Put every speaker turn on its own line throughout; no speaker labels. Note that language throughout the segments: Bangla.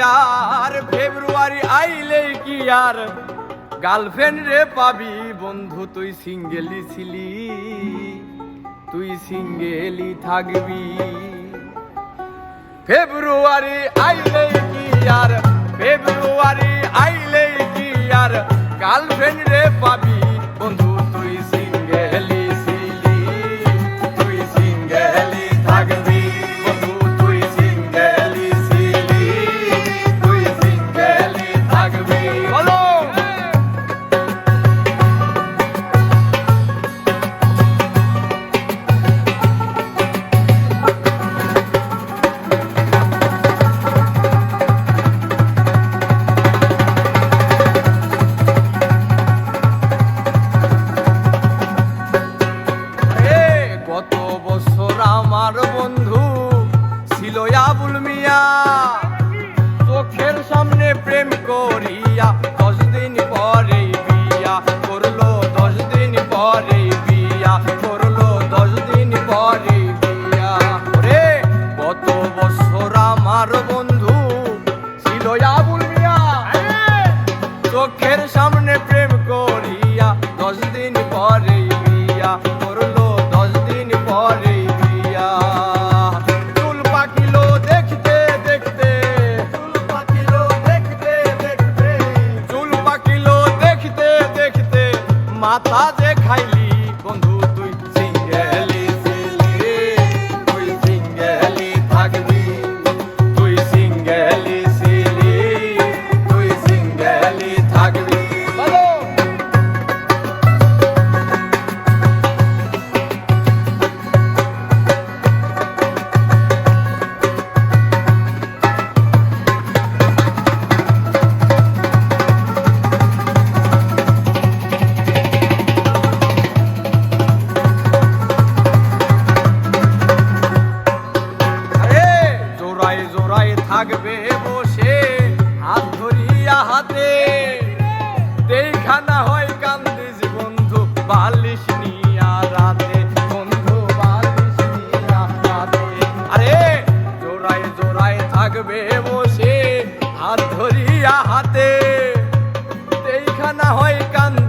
আর ফেব্রুয়ারি আইলে কি আর? গার্লফ্রেন্ড রে পাবি বন্ধু, তুই সিঙ্গেলি ছিলি। তুই সিঙ্গেলি থাকবি। ফেব্রুয়ারি আইলে কি আর? ফেব্রুয়ারি আইলে গত বছর আমার বন্ধু ছিল আবুল মিয়া। চোখের সামনে প্রেম করিয়া দশ দিন পরে বিয়া করল, দশ দিন পরে বিয়া করল, দশ দিন পরে বিয়া। রে গত বছর আমার বন্ধু ছিল আবুল মিয়া। চোখের সামনে প্রেম করিয়া দশ দিন পরে বিয়া মাথা যে খাইলি হাতে। দেখানা হয় কান্দিস বন্ধু, বালিশ নিয়া রাতে। বন্ধু, বালিশ নিয়া রাতে। আরে, জোড়ায় জোড়ায় থাকবে বসে, হাত ধরিয়া হাতে। দেখানা হয় কান্দিস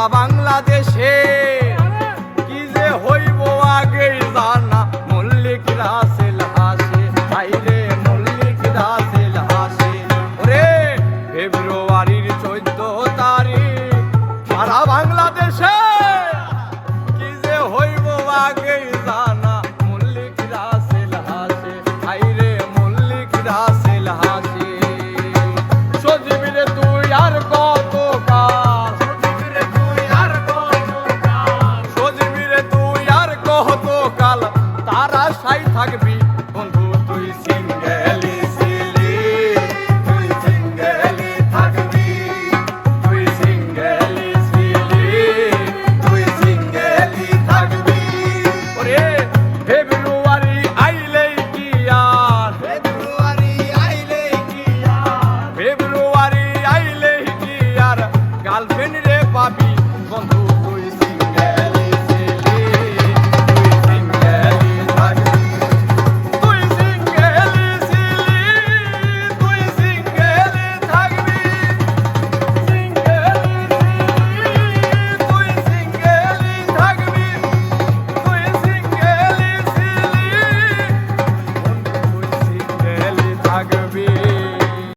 সারা বাংলাদেশে। কি যে হইব আগে জানা। মল্লিক রাসেল হাসে। আইরে মল্লিক রাসেল হাসে। ওরে ফেব্রুয়ারির চোদ্দ তারিখ। থাকবি বন্ধু তুই সিঙ্গেলি ছিলি। তুই সিঙ্গেলি থাকবি। তুই সিঙ্গেলি ছিলি। তুই সিঙ্গেলি থাকবি। ওরে ফেব্রুয়ারি আইলেই কি আর? ফেব্রুয়ারি আইলেই কি আর? ফেব্রুয়ারি আইলেই কি আর? গার্লফ্রেন্ড